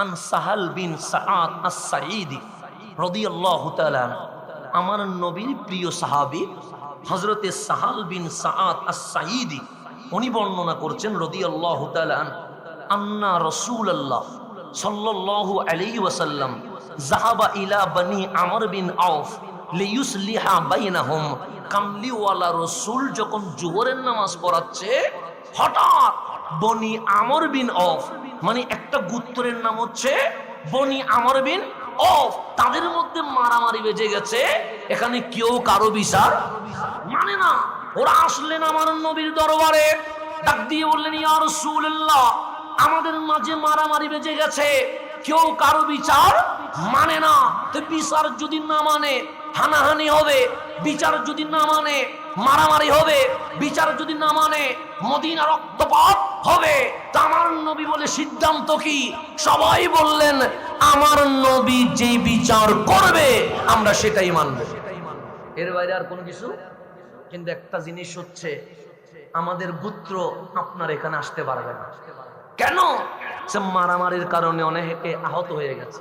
আন সাহাল বিন সাআদ আস-সাঈদি রাদিয়াল্লাহু তাআলা আমার নবীর প্রিয় সাহাবী হযরতে সাহাল বিন সাআদ আস-সাঈদি, উনি বর্ণনা করছেন রাদিয়াল্লাহু তাআলা আন্না রাসূলুল্লাহ সাল্লাল্লাহু আলাইহি ওয়াসাল্লাম যাহাবা ইলা বনি আমর বিন আউফ লিয়ুসলিহা বাইনাহুম কামলিওয়ালা রসুল যখন জোহরের নামাজ পড়াচ্ছে, হঠাৎ বনি আমর বিন অফ। মানে একটা গুত্তরের নাম হচ্ছে বনি আমর বিন অফ। তাদের মধ্যে মারামারি বেজে গেছে। এখানে কেউ কারও বিচার মানে না। ওরা আসলেন আমার নবীর দরবারে। ডাক দিয়ে বললেন, ইয়া রাসূলুল্লাহ, আমাদের মাঝে মারামারি বেজে গেছে। কেউ কারও বিচার মানে না। তো বিচার যদি না মানে হানাহানি হবে। বিচার যদি না মানে মারামারি হবে। বিচার যদি না মানে মদিনা রক্তপাত হবে আমার নবী বলে সিদ্ধান্ত কি? সবাই বললেন, আমার নবী যে বিচার করবে, আমরা সেটাই মানব। এর বাইরে আর কোনো কিছু? কিন্তু একটা জিনিস হচ্ছে, আমাদের পুত্র আপনার এখানে আসতে পারবে না। কেন? সে মারামারির কারণে অনেকে আহত হয়ে গেছে।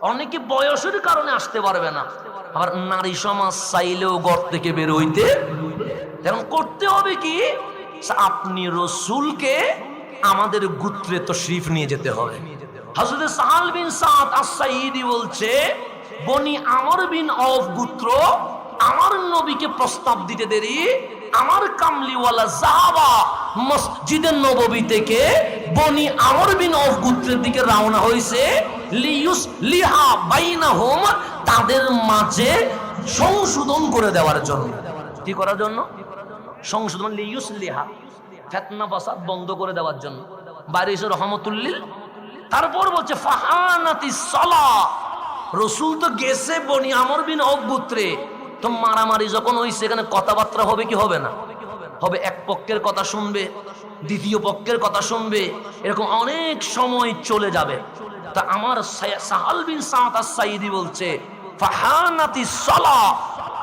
অনেকে বয়সের কারণে আসতে পারবে না। আবার নারী সমাজ চাইলেও ঘর থেকে বের হইতে করতে হবে কি? আপনি রসুলকে আমাদের গুত্রে তো শরীফ নিয়ে যেতে হবে। হযরত সাহাল বিন সাদ আস-সাঈদি বলছে, বনি আমর বিন অফ গুত্র, আমার নবীকে প্রস্তাব দিতে দেরি। আমার কামলিওয়ালা জাহাবা মসজিদের নববী থেকে বনি আমর বিন অফ গুত্রের দিকে রওনা হয়েছে। লিউস লিহা বাইনা হোম তাদের মাঝে সংশোধন করে দেওয়ার জন্য। কি করার জন্য? সংশোধন ফেতনা ফাসাদ বন্ধ করে দেওয়ার জন্য। বাইরে এসে রহমতুল্লিল। তারপর বলছে, ফাহানাতি সলা। রসুল তো গেছে বনি আমর বিন অফ গুত্রে। তো মারামারি যখন হয়েছে এখানে কথাবার্তা হবে কি হবে না? হবে এক পক্ষের কথা শুনবে, দ্বিতীয় পক্ষের কথা শুনবে, এরকম অনেক সময় চলে যাবে। তা আমার সাহাল বিন সাইদি বলছে, ফাহানাতি সলা।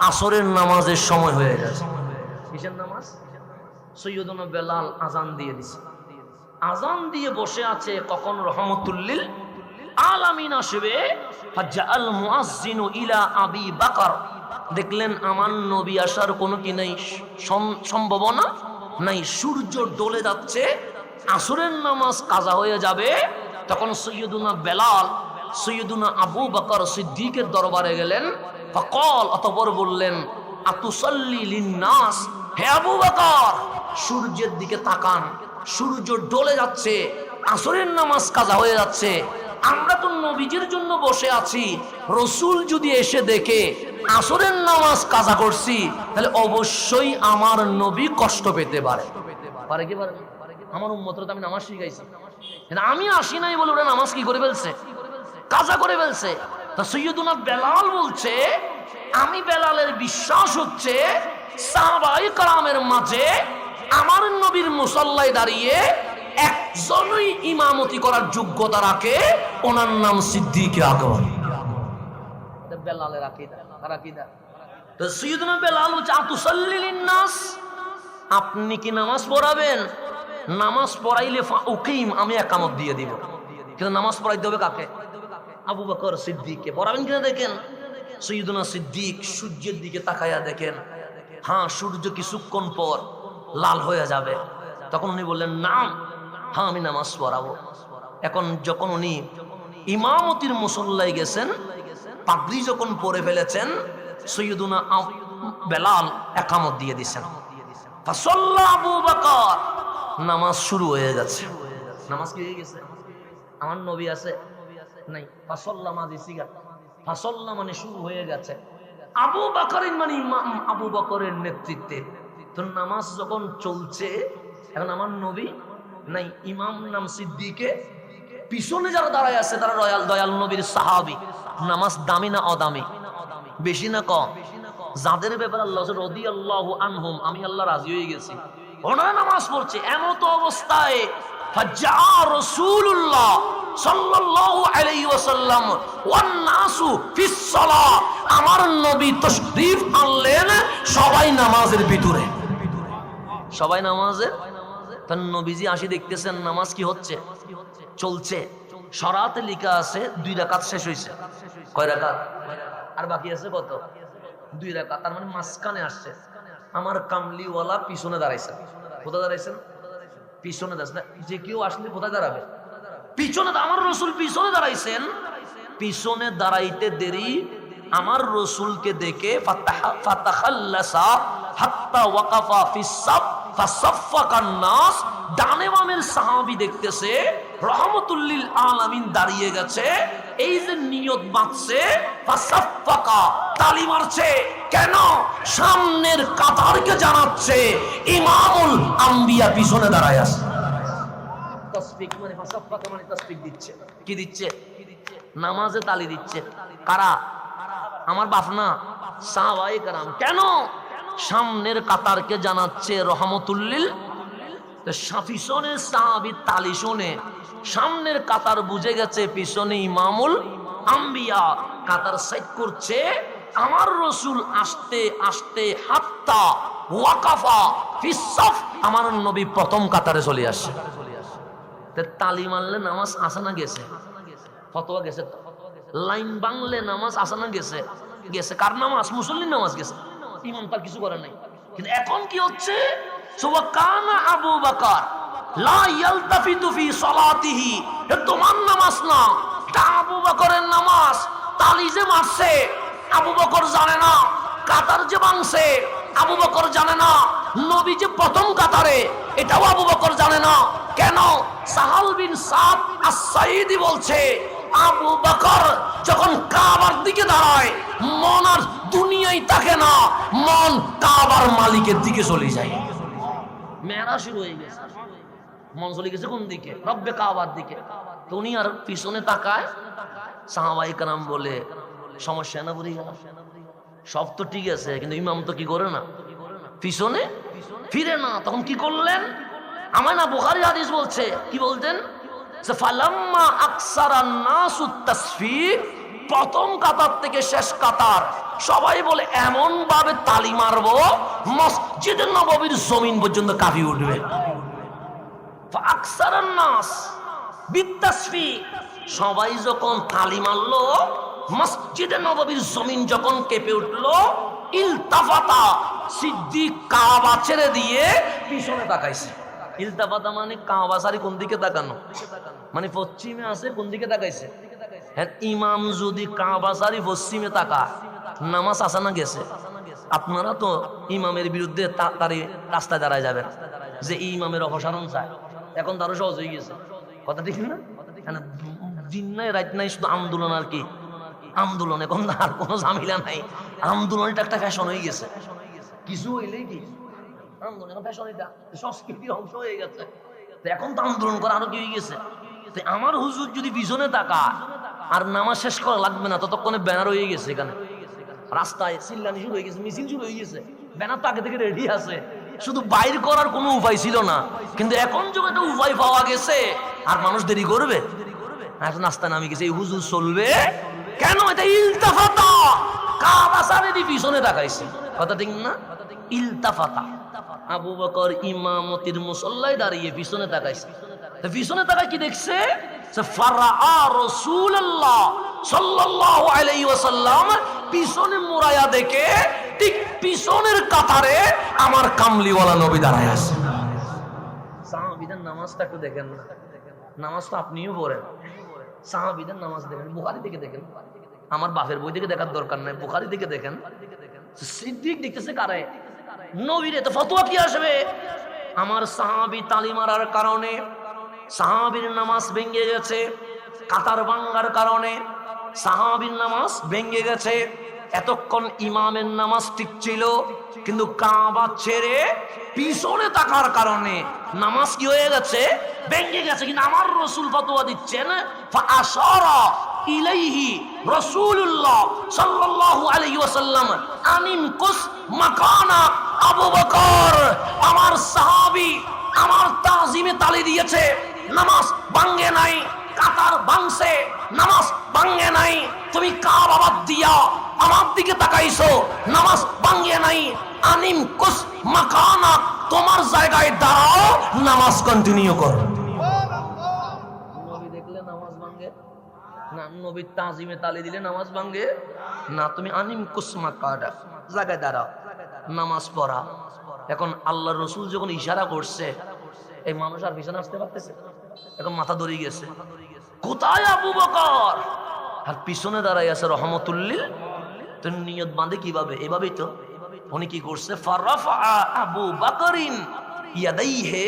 আসরের নামাজের সময় হয়ে গেছে। কিসের নামাজ? সৈয়দনা বেলাল আজান দিয়ে দিছে। আজান দিয়ে বসে আছে কখন? রহমতুল্লিল আলামিন আসবে। ফাজ্জাআল মুআজ্জিনু ইলা আবি বাকার। দেখলেন আমার নবী আসার কোনো কি নাই? সম- সম্ভাবনা নাই। সূর্য ডলে যাচ্ছে, আসরের নামাজ কাজা হয়ে যাবে। তখন সৈয়দুনা বেলাল, সৈয়দুনা আবু বকর সিদ্দিকের দরবারে গেলেন। ফকল, অতপর বললেন, আতুসল্লি লিন্নাস? হে আবু বকর, সূর্যের দিকে তাকান। সূর্য ডলে যাচ্ছে, আসরের নামাজ কাজা হয়ে যাচ্ছে। আমরা তো নবীজির জন্য বসে আছি। রসুল যদি এসে দেখে, আসরের নামাজ কাজা করছি, তাহলে অবশ্যই আমার নবী কষ্ট পেতে পারে। পারে কি পারে আমার উম্মতরা আমি নামাজ শিখাইছি। আমি আসি নাই বলে ওরা নামাজ কি করে ফেলছে? কাজা করে ফেলছে। তা সৈয়দুনা বেলাল বলছে, আমি বেলালের বিশ্বাস হচ্ছে সাহাবাই কালামের মাঝে আমার নবীর মুসল্লায় দাঁড়িয়ে একজনই ইমামতি করার যোগ্যতা রাখে ওনার নাম সিদ্দিক আকবর। বেলালের আকিদা আকিদা। তো সৈয়দুনা বেলাল বলছে আতুসাল্লিলিন নাস আপনি কি নামাজ পড়াবেন? নামাজ পড়াইলে উকিম আমি একামত দিয়ে দিব। কিন্তু নামাজ পড়াইতে হবে কাকে? আবু বকর সিদ্দিককে। পড়াবেন কিনা দেখেন? সৈয়দুনা সিদ্দিক সূর্যের দিকে তাকাইয়া দেখেন। হ্যাঁ সূর্য কিছুক্ষণ পর লাল হয়ে যাবে। তখন উনি বললেন, নাম হ্যাঁ আমি নামাজ পড়াবো। এখন যখন উনি ইমামতির মুসল্লায় গেছেন, পাগড়ি যখন পরে ফেলেছেন, সৈয়দুনা বেলাল একামত দিয়ে দিছেন নামাজ শুরু হয়ে গেছে। নামাজ কি হয়ে গেছে? আমার নবী আছে? নাই। ফাসল্লা মাঝি সিগা। ফাসল্লা মানে শুরু হয়ে গেছে। আবু বকরের মানে ইমাম আবু বকরের নেতৃত্বে। তো নামাজ যখন চলছে, এখন আমার নবী নাই, ইমাম নাম সিদ্দিকে। পিছনে যারা দাঁড়ায় আছে, তারা রয়াল দয়াল নবীর সাহাবি। নামাজ দামি না অদামি? বেশি না কম? যাদের ব্যাপারে আমি আল্লাহ রাজি হয়ে গেছি। ওনারা নামাজ পড়ছে এমত অবস্থায়, ফাজ্জা রাসূলুল্লাহ। চলছে। সরাতে লেখা আছে, দুই রাকাত শেষ হয়েছে কয় রাকাত? আর বাকি আছে কত? দুই রাকাত। তার মানে মাঝখানে আসছে। আমার কামলিওয়ালা পিছনে দাঁড়াইছে। কোথায় দাঁড়াইছেন? পিছনে দাঁড়াইছে। যে কেউ আসলে কোথায় দাঁড়াবে? পিছনে আমার রসুল পিছনে দাঁড়াইছেন। পিছনে দাঁড়াইতে দেরি, আমার রসুলকে দেখে সাহাবী দেখতেছে দাঁড়িয়ে গেছে, এই যে তালি মারছে, কেন? সামনের কাতারকে জানাচ্ছে, ইমামুল আম্বিয়া পিছনে দাঁড়ায় আছে। মানে মানে দিচ্ছে? কি দিচ্ছে? নামাজে তালি দিচ্ছে। কারা? আমার বাপ না। কারাম। কেন? সামনের কাতারকে জানাচ্ছে রহমতুল্লিল। সাহাবি তালি শুনে। সামনের কাতার বুঝে গেছে, পিছনে ইমামুল আম্বিয়া। কাতার সাইড করছে, আমার রসুল আসতে আসতে হাত্তা ওয়াকাফা ফিসফ আমার নবী প্রথম কাতারে চলে আসে তালি মারলে নামাজ আসে না গেছে। ফতোয়া গেছে লাইন বাংলে নামাজ আসে না গেছে। গেছে কার নামাজ? মুসল্লির নামাজ গেছে। ইমাম তার কিছু করে নাই। কিন্তু এখন কি হচ্ছে? আবু বকর তোমার নামাজ না। আবু নামাজ। তালি যে মারছে, আবু বকর জানে না। কাতার যে ভাঙছে আবু বকর জানে না। নবী যে প্রথম কাতারে, এটাও আবু বকর জানে না। কেন? সাহাল যখন কাবার দিকে দাঁড়ায়, মন আর দুনিয়ায় থাকে না, মন কাবার মালিকের দিকে চলে যায়। শুরু হয়ে গেছে। মন চলে গেছে কোন দিকে? কাবার দিকে। আর পিছনে তাকায়, সাহাবাই বলে, সমস্যা না বুঝে গেল সব তো ঠিক আছে, কিন্তু ইমাম তো কি করে না? পিছনে ফিরে না, তখন কি করলেন? আমার না বুখারি হাদিস বলছে। কি বলতেন? যে ফালাম্মা আকসারা নাসু তাসফিক প্রথম কাতার থেকে শেষ কাতার। সবাই বলে এমন ভাবে তালি মারবো মসজিদের নববীর জমিন পর্যন্ত কাঁপি উঠবে। আকসারান নাস সবাই যখন তালি মারলো, মসজিদে নববীর জমিন যখন কেঁপে উঠল, ইলতাফাতা, সিদ্দিক কাবা ছেড়ে দিয়ে পিছনে তাকাইছে। ইলতাফাতা মানে কাবা সারি কোন দিকে তাকানো? মানে পশ্চিমে আছে, কোন দিকে তাকাইছে? হ্যাঁ ইমাম যদি কাবা সারি পশ্চিমে তাকা নামাজ আসা না গেছে? আপনারা তো ইমামের বিরুদ্ধে তাড়াতাড়ি রাস্তায় দাঁড়ায় যাবেন, যে ইমামের অপসারণ চায়। এখন তারও সহজ হয়ে গেছে। কথা ঠিক না? দিন নাই, রাত নাই, শুধু আন্দোলন আর কি? আন্দোলন, এখন আর কোনো ঝামেলা নাই। আন্দোলনটা একটা ফ্যাশন হয়ে গেছে। কিছু হইলে কি? আন্দোলন এখন ফ্যাশন এটা হয়ে গেছে। এখন তো আন্দোলন করা আরও কি হয়ে গেছে আমার হুজুর যদি পিছনে আর নামাজ শেষ করা লাগবে না, ততক্ষণে ব্যানার হয়ে গেছে এখানে। রাস্তায় শুরু হয়ে গেছে, মিছিল শুরু হয়ে গেছে। ব্যানার থেকে রেডি আছে। শুধু বাইর করার কোনো উপায় ছিল না। কিন্তু এখন যখন একটা উপায় পাওয়া গেছে। আর মানুষ দেরি করবে? এখন নাস্তা নামে গেছে। এই হুজুর চলবে? কেন এটা ইলতাফাতা? কাবাসারেরই পিছনে তাকাইছে। কথা ঠিক না? ইলতাফাতা। আবু বকর ইমামতির মুসল্লায় দাঁড়িয়ে পিছনে তাকাইছে। পিছনে তাকায় কি দেখছে? আমার নামাজটা একটু দেখেন নামাজ দেখেন দেখেন। আমার বাপের বই থেকে দেখার দরকার নাই, বুখারি থেকে দেখেন। সিদ্দিক দেখতেছে কারে? নবীরে তো ফতোয়া কি আসবে? আমার সাহাবি তালি মারার কারণে, সাহাবির নামাজ ভেঙে গেছে, কাতার ভাঙ্গার কারণে, সাহাবির নামাজ ভেঙে গেছে। এতক্ষণ ইমামের নামাজ ঠিক ছিল, কিন্তু কাবা ছেড়ে পিছনে থাকার কারণে নামাজ কি হয়ে গেছে? ভেঙে গেছে, কিন্তু আমার রসুল ফতোয়া দিচ্ছেন ইলাইহি কুস মাকানা আবু বকর আমার সাহাবি আমার তাজিমে তালি দিয়েছে, নামাজ ভাঙ্গে নাই, কাতার ভাঙছে, নামাজ ভাঙ্গে নাই, তুমি কার আবাদ দিয়া আমার দিকে তাকাইছো, নামাজ ভাঙ্গে নাই, আনিম কুস মাকানা, তোমার জায়গায় দাঁড়াও, নামাজ কন্টিনিউ করো। না নবীর তাজিমে তালি দিলে নামাজ ভাঙ্গে না, তুমি আনিম কুসমা কাটা জায়গায় দাঁড়াও। নামাজ পড়া। এখন আল্লাহ রসুল যখন ইশারা করছে, এই মানুষ আর পিছনে আসতে পারতেছে এখন মাথা দড়িয়ে গেছে। কোথায় আবু বকর? আর পিছনে দাঁড়াই আছে রহমতুল্লিল। তো নিয়ত বাঁধে কীভাবে? এভাবেই তো। উনি কি করছে? আবু বাকরিন হে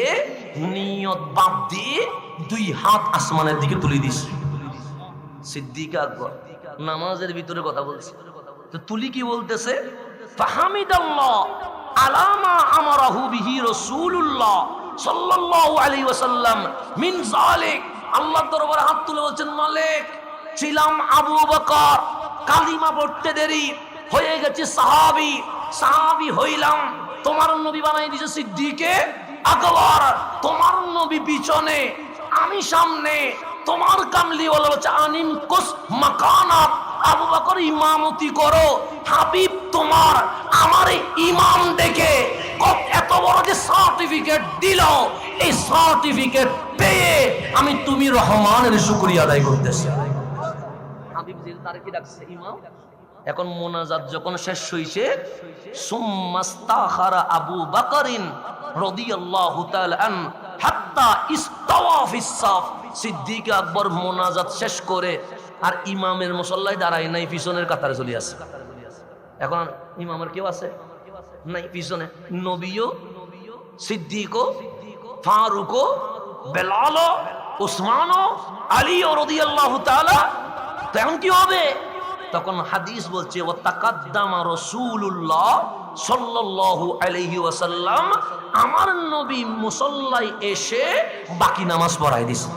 দিয়ে দুই হাত আসমানের দিকে তুলে দিছে। নামাজের ভিতরে কথা বলছে। তো তুলি কি বলতেছে? হাত তুলে বলছেন ছিলাম আবু বকর, কালিমা দেরি, হয়ে গেছে সাহাবী সাহাবী হইলাম। তোমার নবী বানাই সিদ্দিকে আকবর। তোমার নবী পিছনে, আমি সামনে। তোমার কামলি বলা হচ্ছে আনিম কুস মাকানাত। আবু বকর ইমামতি করো, হাবিব তোমার আমার ইমাম দেখে এত বড় যে সার্টিফিকেট দিল এই সার্টিফিকেট পেয়ে আমি তুমি রহমানের শুকরিয়া আদায় করতেছি। এখন মোনাজাত যখন শেষ হইছে সুম্মাস্তাখারা আবু বাকরিন রাদিয়াল্লাহু তাআলা আন হাত্তা ইস্তাওয়া ফিস সাফ। সিদ্দিক আকবর মোনাজাত শেষ করে আর ইমামের মুসল্লায় দাঁড়ায় নাই পিছনের কাতারে চলে আসে। এখন ইমামের কেউ আছে? নাই, পিছনে। নবীও, সিদ্দিকও, ফারুকও, বেলালও উসমানও আলী ও রাদিয়াল্লাহু তাআলা। তো এখন কি হবে? তখন হাদিস বলছে ও তাকাদ্দামা রাসূলুল্লাহ সাল্লাল্লাহু আলাইহি ওয়াসাল্লাম, আমার নবী মুসল্লায় এসে বাকি নামাজ পড়ায় দিছে।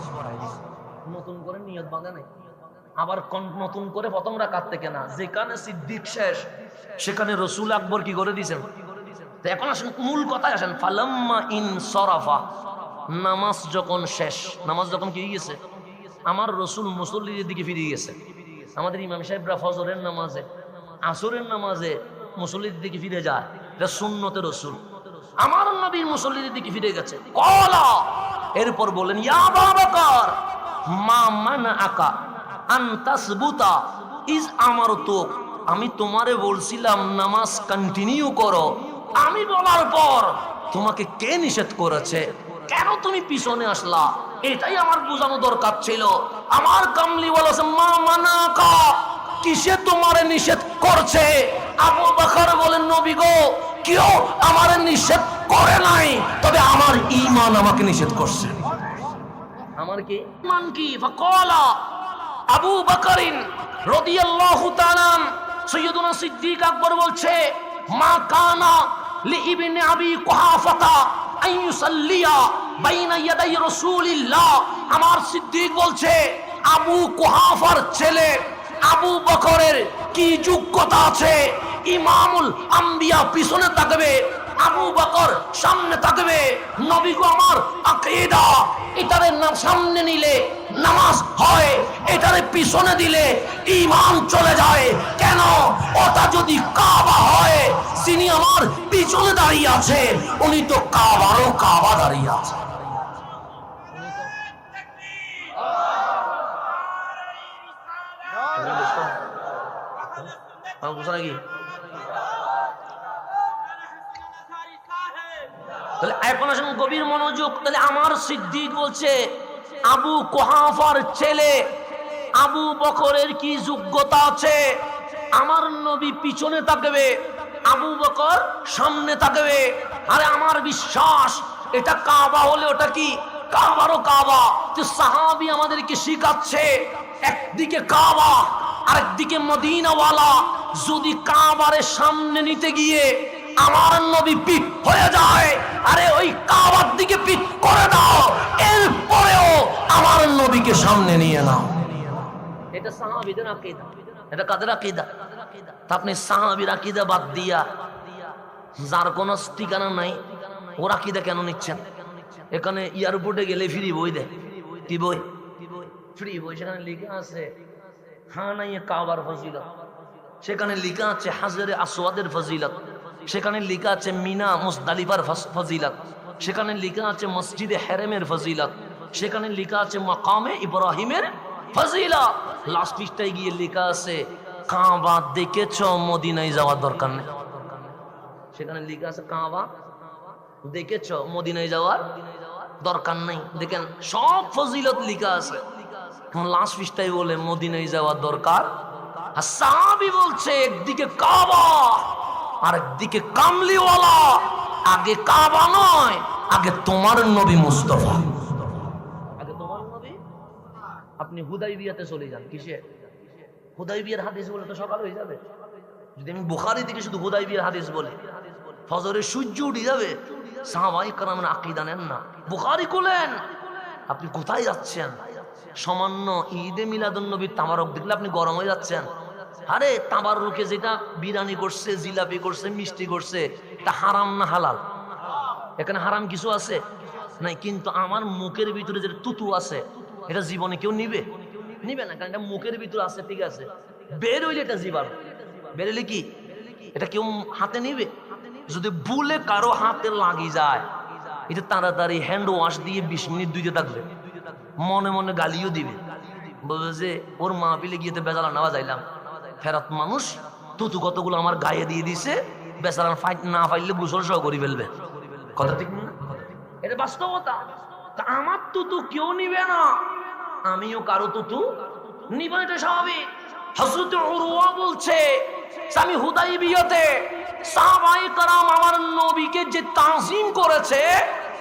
নতুন করে নিয়ত বাঁধে নাই? আবার নতুন করে প্রথম রাকাত থেকে না, যেখানে সিদ্দিক শেষ, সেখানে রসুল আকবর কি করে দিয়েছেন? এখন আসেন, মূল কথায় আসেন, ফালাম্মা ইন সরাফা, নামাজ যখন শেষ, নামাজ যখন কি গেছে? আমার রসুল মুসল্লিদের দিকে ফিরে গেছে। আমাদের ইমাম সাহেবরা ফজরের নামাজে, আসরের নামাজে মুসল্লিদের দিকে ফিরে যায়, এটা সুন্নতে রসুল। আমার নবীর মুসল্লিদের দিকে ফিরে গেছে। কলা! এরপর বলেন, ইয়া বাবাকার মা মানা আকা আন্তাসবুতা ইজ আমার তো আমি তোমারে বলছিলাম নামাজ কন্টিনিউ করো। আমি বলার পর তোমাকে কে নিষেধ করেছে? কেন তুমি পিছনে আসলা? এটাই আমার বোঝানো দরকার ছিল। আমার কামলি বলেছে মা মানাকা কিসে তোমারে নিষেধ করছে? আবু বাকার বলেন নবী গো কেউ আমারে নিষেধ করে নাই তবে আমার ঈমান আমাকে নিষেধ করছে। আমার কি? মান কি? ফাকালা আবু বকরিন রাদিয়াল্লাহু তাআলা সৈয়দুনা সিদ্দিক আকবর বলছে, মা কানা লিইবনে আবি কুহাফাতা আন ইউসাল্লিয়া বাইনা ইয়াদাই রাসূলিল্লাহ। আমার সিদ্দিক বলছে, আবু কুহাফার ছেলে, আবু বকরের কি যোগ্যতা আছে? ইমামুল আম্বিয়া পিছনে থাকবে আবু বকর সামনে থাকবে নবী গো আমার আকীদা, এটারে নাম সামনে নিলে নামাজ হয়, এটারে পিছনে দিলে ঈমান চলে যায়। কেন? ওটা যদি কাবা হয়, যিনি আমার পিছনে দাঁড়িয়ে আছে, উনি তো কাবারও কাবা দাঁড়িয়ে আছে। আমার বুঝা নাকি? তাহলে এখন আসেন গভীর মনোযোগ। তাহলে আমার সিদ্দিক বলছে, আবু কোহাফার ছেলে, আবু বকরের কি যোগ্যতা আছে? আমার নবী পিছনে থাকবে আবু বকর সামনে থাকবে আরে আমার বিশ্বাস, এটা কাবা হলে ওটা কি? কাবারও কাবা। তো সাহাবি আমাদেরকে শিখাচ্ছে, একদিকে কাবা, আরেকদিকে মদিনাওয়ালা। যদি কাবারের সামনে নিতে গিয়ে আমার নবী পিঠ হয়ে যায়। আরে ওই কাবার দিকে পিঠ করে দাও, এরপরেও আমার নবীকে সামনে নিয়ে নাও। এটা সাহাবিদের এটা কাদের আকীদা? তা আপনি সাহাবীর আকীদা বাদ দিয়া, যার কোনো ঠিকানা নাই, ওর আকীদা কেন নিচ্ছেন? এখানে এয়ারপোর্টে গেলে ফ্রি বই দেয় কি বই? ফ্রি বই, সেখানে লেখা আছে হ্যাঁ নাই কাবার ফজিলত। সেখানে লেখা আছে হাজারে আসওয়াদের ফজিলত। সেখানে লেখা আছে মিনা মুসদালিফার ফজিলত। সেখানে লেখা আছে মসজিদে হেরেমের ফজিলত। সেখানে লেখা আছে মাকামে ইব্রাহিমের ফাজিলা লাস্ট পৃষ্ঠায় গিয়ে লেখা আছে, কাবা দেখেছ মদিনায় যাওয়ার দরকার নেই। সেখানে লেখা আছে, কাবা দেখেছ মদিনায় যাওয়ার দরকার নেই। দেখেন, সব ফজিলত লেখা আছে। লাস্ট পৃষ্ঠায় বলে, মদিনায় যাওয়ার দরকার? আর বলছে, একদিকে কাবা আর একদিকে কামলিওয়ালা। আগে কাবা নয়, আগে তোমার নবী মুস্তফা। আগে তোমার নবী? আপনি হুদাই বিয়াতে চলে যান, কিসে? হুদাই বিয়ার হাদিস বলে তো সকাল হয়ে যাবে। যদি আমি বুখারি থেকে শুধু হুদাই বিয়ার হাদিস বলি, ফজরের সূর্য উঠে যাবে, সাহাবাই কারামের আকিদা নেন না। বুখারি খুলেন আপনি কোথায় যাচ্ছেন? সামান্য ঈদে মিলাদুন নবীর তামারক দেখলে আপনি গরম হয়ে যাচ্ছেন। আরে তামারুকে যেটা বিরিয়ানি করছে, জিলাপি করছে, মিষ্টি করছে, তা হারাম না হালাল? এখানে হারাম কিছু আছে? নাই, কিন্তু আমার মুখের ভিতরে যে তুতু আছে, এটা জীবনে কেউ নিবে? নিবে না, কারণ এটা মুখের ভিতরে আছে, ঠিক আছে। বের হইলে এটা জীবাণু। বেরোলে কি? এটা কেউ হাতে নিবে? যদি ভুলে কারও হাতে লাগি যায়, এটা তাড়াতাড়ি হ্যান্ড ওয়াশ দিয়ে বিশ মিনিট দুইতে থাকবে। মনে মনে গালিও দিবে। বলবে যে, ওর মা পিলে গিয়ে তো বেজালা নেওয়া যাইলাম ফেরত মানুষ, তুতু কতগুলো আমার গায়ে দিয়ে দিছে বেচারা ফাইট না পাইলে গোসল সহ করে ফেলবে। কথা ঠিক না? এটা বাস্তবতা। আমার তুতু কেউ নিবে না। আমিও কারও তুতু নিব এটা স্বাভাবিক। হজরত উরওয়া বলছে আমি হুদাই বিয়তে সাহাবাই কারাম আমার নবীকে যে তাজিম করেছে,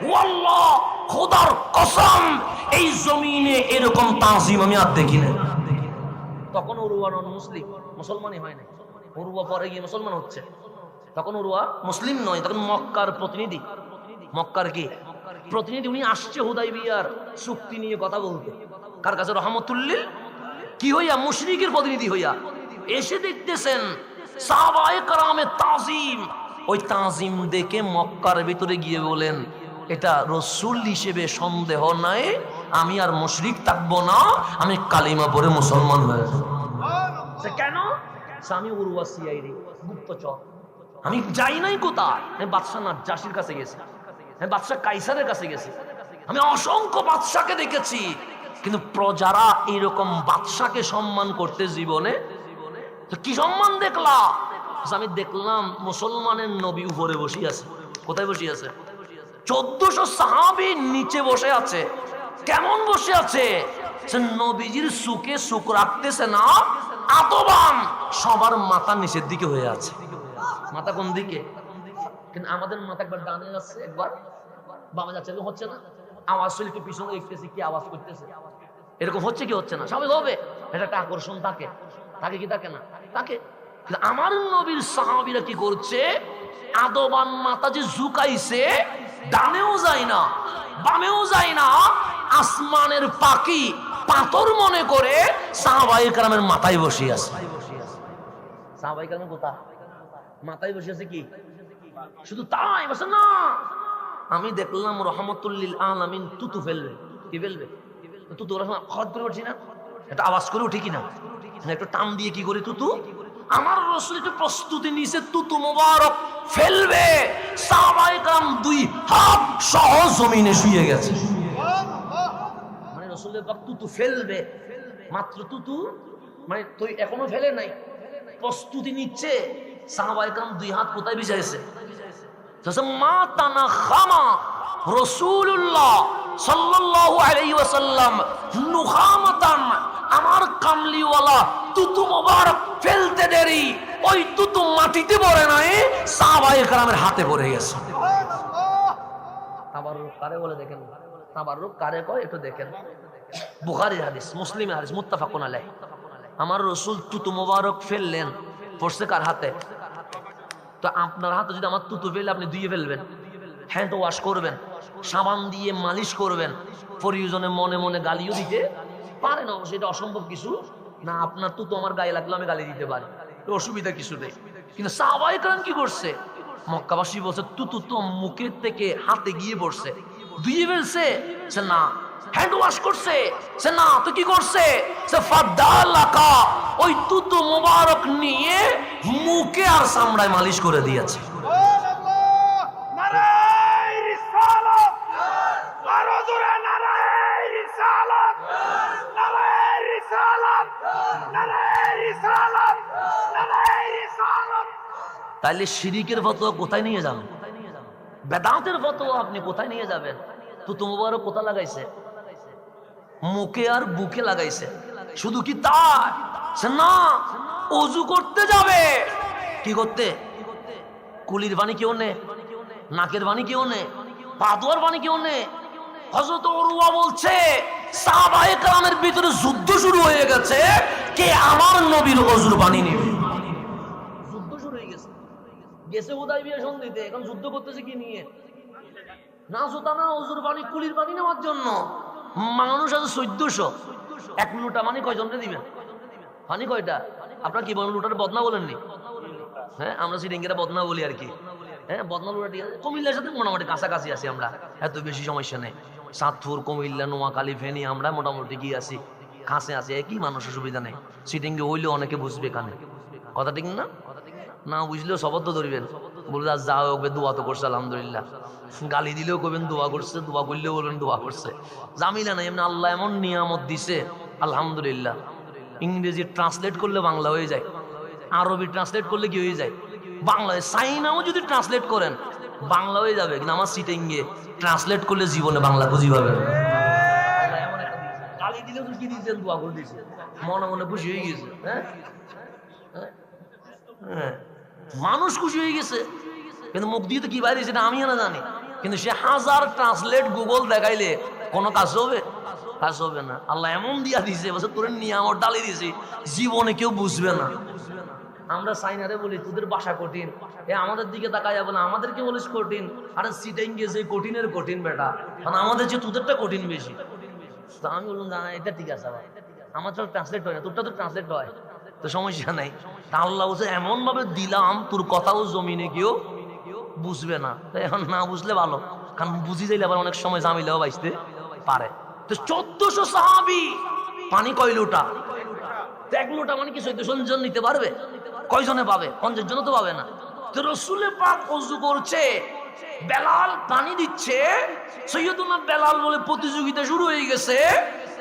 ওয়াল্লাহ, খোদার কসম, এই জমিনে এরকম তাজিম আমি আর দেখি না তখন উরুয়া নন মুসলিম, মুসলমানই হয় নাই। উরুয়া পরে গিয়ে মুসলমান হচ্ছে। তখন উরুয়া মুসলিম নয়, তখন মক্কার প্রতিনিধি। মক্কার কি? প্রতিনিধি, উনি আসছে হুদাই বিয়ার চুক্তি নিয়ে কথা বলতে। কার কাছে? রহমতুল্লিল। কি হইয়া? মুশরিকের প্রতিনিধি হইয়া। এসে দেখতেছেন সাহাবায়ে কারামে তাজিম। ওই তাজিম দেখে মক্কার ভিতরে গিয়ে বলেন, এটা রসুল হিসেবে সন্দেহ নাই আমি আর মুশরিক থাকব না, আমি কালিমা পরে মুসলমান হয়ে যাব। কেন? আমি উরুয়া সিআইডি গুপ্তচর। আমি যাই নাই কোথায়? আমি বাদশাহ নাজ্জাসির কাছে গেছি। আমি বাদশাহ কাইসারের কাছে গেছি। আমি অসংখ্য বাদশাকে দেখেছি। কিন্তু প্রজারা এরকম বাদশাকে সম্মান করতে জীবনে তো কি সম্মান দেখলা? যে আমি দেখলাম মুসলমানের নবী উপরে বসে আছে। কোথায় বসে আছে? চোদ্দশো সাহাবি নিচে বসে আছে। কেমন বসে আছে? নবীজির সুখে সুখ রাখতেছে না, আতবান। সবার মাথা নিচের দিকে হয়ে আছে। মাথা কোন দিকে? কিন্তু আমাদের মাথা একবার ডানে যাচ্ছে একবার। বামে যাচ্ছে হচ্ছে না? আওয়াজ একটু পিছনে দেখতেছি, কি আওয়াজ করতেছে? এরকম হচ্ছে কি, হচ্ছে না? সবাই হবে। এটা একটা আকর্ষণ থাকে। থাকে কি, থাকে না? কিন্তু আমার নবীর সাহাবিরা কি করছে? আদবান মাথা যে ঝুকাইছে, ডানেও যায় না, বামেও যায় না আসমানের পাখি পাথর মনে করে সাহাবাই কালামের মাথায় বসে আছে। সাহাবাই কালামের কোথা মাথায় বসে আছে কি? শুধু তাই বসে না। আমি দেখলাম রহমতুল্লিল আলামিন তুতু ফেলবে। কি ফেলবে? তুতু খদ করে উঠছি না? একটা আওয়াজ করে উঠি কিনা? একটু টান দিয়ে কি করি তুতু? আমার রসুল একটু প্রস্তুতি নিছে তুতু মোবারক ফেলবে। সাহাবাই কালাম দুই হাত সহ জমিনে শুয়ে গেছে। রসুলের বাপ তুতু ফেলবে। মাত্র তুতু মানে তুই এখনও ফেলে নাই। প্রস্তুতি নিচ্ছে। দুই হাত কোথায় বিছাইছে? মা তানা খামা রসুল্লাহ সাল্লাল্লাহু আলাইহি ওয়াসাল্লাম নুখামাতান। আমার কামলিওয়ালা তুতু মোবারক ফেলতে দেরি। ওই তুতু মাটিতে পড়ে নাই সাহাবায়ে কেরামের হাতে পড়ে গেছে। তাবারুক কারে বলে দেখেন? তাবারুক কারে কয়? একটু দেখেন। বুখারীর হাদিস, মুসলিমের হাদিস, মুত্তাফাকুন আলাইহি। আমার রসুল তুতু মোবারক ফেললেন পড়ছে কার হাতে? তো আপনার হাতে যদি আমার তুতু ফেলে আপনি ধুয়ে ফেলবেন, হ্যান্ড ওয়াশ করবেন, সাবান দিয়ে মালিশ করবেন, প্রয়োজনে মনে মনে গালিও দিতে পারেন অবশ্যই এটা অসম্ভব কিছু। না, আপনার তুতু আমার গায়ে লাগলে আমি গালি দিতে পারি। অসুবিধা কিছু নেই। কিন্তু সাহবাই কারণ কি করছে? মক্কাবাসী বলছে, তুতু তো মুখের থেকে হাতে গিয়ে পড়ছে। ধুয়ে ফেলছে? না হ্যান্ড ওয়াশ করছে। সে, না, তো কি করছে? সে ফাদ্দালাকা ওই নিয়ে মুখে আর চামড়ায় মালিশ করে দিয়েছে। তাইলে শিরিকের ফতোয়া কোথায় নিয়ে যাবেন বেদাঁতের ফতোয়া আপনি কোথায় নিয়ে যাবেন? তো তোমার কোথা লাগাইছে? মুখে আর বুকে লাগাইছে। শুধু কি সে না, অজু করতে যাবে। কি করতে? কুলির বাণী কেউ নে, নাকের বাণী কেউ নে পাদুয়ার বাণী কেউ নে। হজরত অরুয়া বলছে, সাহাবায়ে কালামের ভিতরে যুদ্ধ শুরু হয়ে গেছে, কে আমার নবীর অজুর বাণী নেবে? যুদ্ধ শুরু হয়ে গেছে। গেছে উদয় বিয়ে সন্ধিতে, এখন যুদ্ধ করতেছে কি নিয়ে? না জোতা, না অজুর বাণী, কুলির বাণী নেওয়ার জন্য। মানুষ আছে চোদ্দশো। এক লুটা মানে কয়জনকে দিবেন পানি কয়টা? আপনার কি বলেন, লুটার বদনা বলেননি? হ্যাঁ আমরা সিটিংকেরা বদনা বলি আর কি। হ্যাঁ বদনা, লুটা ঠিক আছে। কুমিল্লার সাথে মোটামুটি কাছাকাছি আছি আমরা, এত বেশি সমস্যা নেই। সাতপুর, কুমিল্লা, নোয়াখালী, ফেনী, আমরা মোটামুটি গিয়ে আছি? কাছে আছে, একই মানুষের সুবিধা নেই। সিটিংকে হইলেও অনেকে বুঝবে কানে কথা ঠিক না? না বুঝলেও তো ধরবেন। বলবে যা হবে দোয়া তো করছে, আলহামদুলিল্লাহ। গালি দিলেও কবেন দোয়া করছে, দোয়া করলেও বলবেন, দোয়া করছে। জামিলা না এমনি আল্লাহ এমন নিয়ামত দিছে, আলহামদুলিল্লাহ। ইংরেজি ট্রান্সলেট করলে বাংলা হয়ে যায়, আরবি ট্রান্সলেট করলে কি হয়ে যায়? বাংলায় সাইনাও যদি ট্রান্সলেট করেন, বাংলা হয়ে যাবে কিন্তু আমার সিটে গিয়ে ট্রান্সলেট করলে জীবনে বাংলা খুঁজি পাবে। গালি দিলেও কি মনে মনে খুশি হয়ে গেছে হ্যাঁ? হ্যাঁ? মানুষ খুশি হয়ে গেছে। কিন্তু মুখ দিয়ে তো কি বাইরে সেটা আমিও না জানি। কিন্তু সে হাজার ট্রান্সলেট গুগল দেখাইলে কোনো কাজ হবে? কাজ হবে না। আল্লাহ এমন দিয়া দিছে, বলছে, তোর নিয়ামত ডালি দিছে জীবনে কেউ বুঝবে না। আমরা সাইনারে বলি, তোদের বাসা কঠিন। এ, আমাদের দিকে তাকায় যাব না। আমাদেরকে বলিস কঠিন। আরে সিটাইং গেছে কঠিনের কঠিন বেটা। কারণ আমাদের যে তোদেরটা কঠিন বেশি। তো আমি বললাম, না এটা ঠিক আছে আমার তো ট্রান্সলেট হয় না। তোরটা তো ট্রান্সলেট হয়। তো সমস্যা নাই। তা আল্লাহ বলছে এমন ভাবে দিলাম, তোর কথাও জমিনে কেউ বুঝবে না। এখন না বুঝলে ভালো। কারণ বুঝি যাইলে আবার অনেক সময় জামিলেও বাইসতে পারে। তো চোদ্দশো সাহাবি, পানি কয় লোটা? এক লোটা মানে কি চোদ্দশো জন নিতে পারবে? কয়জনে পাবে? পঞ্চাশ জন তো পাবে না। তো রসুলে পাক অজু করছে, বেলাল পানি দিচ্ছে। সৈয়দুল্লাহ বেলাল বলে প্রতিযোগিতা শুরু হয়ে গেছে।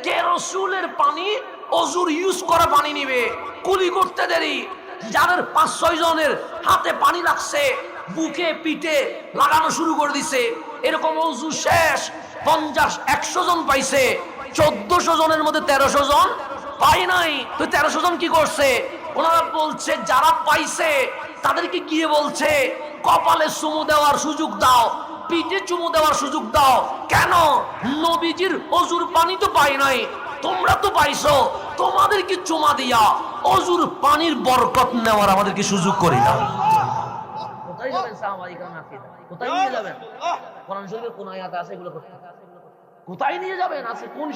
কে রসুলের পানি অজুর ইউজ করা পানি নিবে। কুলি করতে দেরি। যাদের পাঁচ, ছয় জনের হাতে পানি লাগছে, বুকে, পিঠে লাগানো শুরু করে দিছে। এরকম অজু শেষ। পঞ্চাশ, একশো জন পাইছে। চোদ্দশো জনের মধ্যে তেরোশো জন পাই নাই। তো তেরোশো জন কি করছে? ওনারা বলছে, যারা পাইছে, তাদেরকে গিয়ে বলছে, কপালে চুমু দেওয়ার সুযোগ দাও, পিঠে চুমু দেওয়ার সুযোগ দাও। কেন? নবীজির অজুর পানি তো পাই নাই। তোমরা তো পাইছো, তোমাদেরকে চুমা দিয়া অজুর পানির বরকত নেওয়ার আমাদেরকে সুযোগ করে শরীফের কোন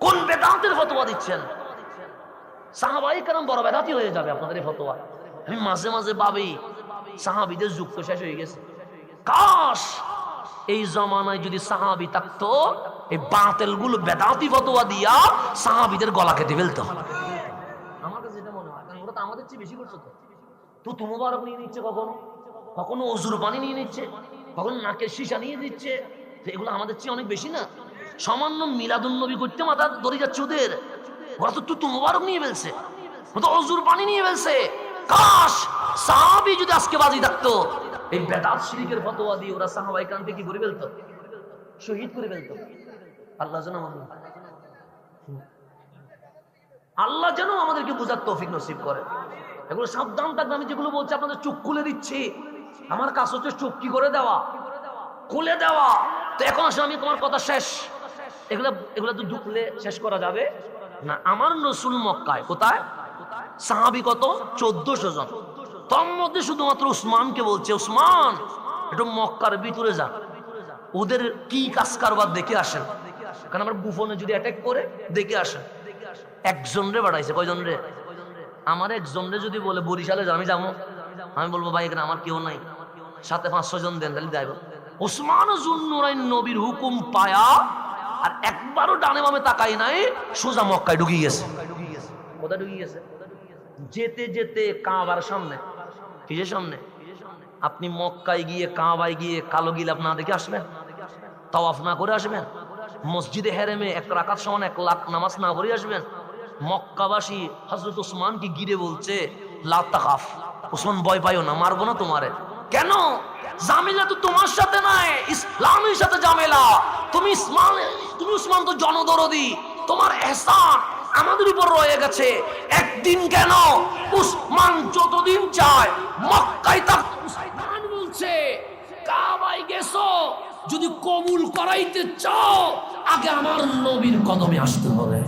কোন বেদান্তের বড় মাঝে মাঝে সাহাবিদের যুগ তো শেষ হয়ে গেছে। কাশ! এই জমানায় যদি সাহাবি থাকতো, এই বাতেলগুলো বেদাতি ফতোয়া দিয়া সাহাবিদের গলা কেটে ফেলতো। যেটা মনে হয় তো আমাদের চেয়ে বেশি নিয়ে নিচ্ছে কখনো? কখনো অজুর পানি নিয়ে নিচ্ছে, কখনো নাকের সীসা নিয়ে দিচ্ছে এগুলো আমাদের চেয়ে অনেক বেশি না? সামান্য করতে মাথা যাচ্ছে ওদের। তো নিয়ে ফেলছে। পানি নিয়ে ফেলছে। কাশ! সাহাবি যদি আজকে বাজি থাকতো এই বেদাত শিরিকের ফতোয়া দিয়ে ওরা সাহাবাই কানকে কি করে ফেলতো? শহীদ করে ফেলতো। আল্লাহ যেন আমাদের আল্লাহ যেন আমাদেরকে বোঝার তৌফিক নসিব করে। এগুলো সাবধান থাকবে, আমি যেগুলো বলছি আপনাদের চোখ খুলে দিচ্ছি। আমার কাজ হচ্ছে চোখ কি করে দেওয়া? খুলে দেওয়া। তো এখন আসলে আমি তোমার কথা শেষ। এগুলো এগুলো তো ঢুকলে শেষ করা যাবে। না, আমার নসুল মক্কায় কোথায়? সাহাবি কত? চোদ্দশো জন। তার মধ্যে শুধুমাত্র উসমানকে বলছে, উসমান, একটু মক্কার ভিতরে যান ওদের কি কাজ কারবার দেখে আসেন কারণ আমার বুফনে যদি অ্যাটাক করে, দেখে আসেন একজন রে বাড়াইছে, কয়জন রে? আমার একজন রে যদি বলে, বরিশালে আমি যাব। আমি বলব, ভাই, এখানে আমার কেউ নাই। সাথে পাঁচশো জন দেন, তাহলে যাইব। ওসমান নবীর হুকুম পায়া, আর একবারও ডানে বামে তাকাই নাই, সোজা মক্কায় ঢুকিয়ে গেছে। কোথায় ঢুকিয়ে গেছে? যেতে যেতে কাবার সামনে। কিসের সামনে। আপনি মক্কায় গিয়ে, কাবায় গিয়ে কালো গিলাপ না দেখে আসবেন? তাওয়াফ না করে আসবেন? মসজিদে হেরেমে এক রাকাত সমান এক লাখ নামাজ না পড়ে আসবেন? মক্কাবাসী হজরত ওসমানকে গিরে বলছে লাতাকাফ ওসমান ভয় পাইও না, মারবো না তোমারে। কেন? জামিলা তো তোমার সাথে নাই, ইসলামের সাথে জামেলা। তুমি ইসলাম তুমি উসমান তো জনদরদি। তোমার এহসান আমাদের উপর রয়ে গেছে। একদিন কেন? উসমান যতদিন চায়, মক্কায় তার উসমান বলছে, কাবায় গেছো? যদি কবুল করাইতে চাও, আগে আমার নবীর কদমে আসতে হবে।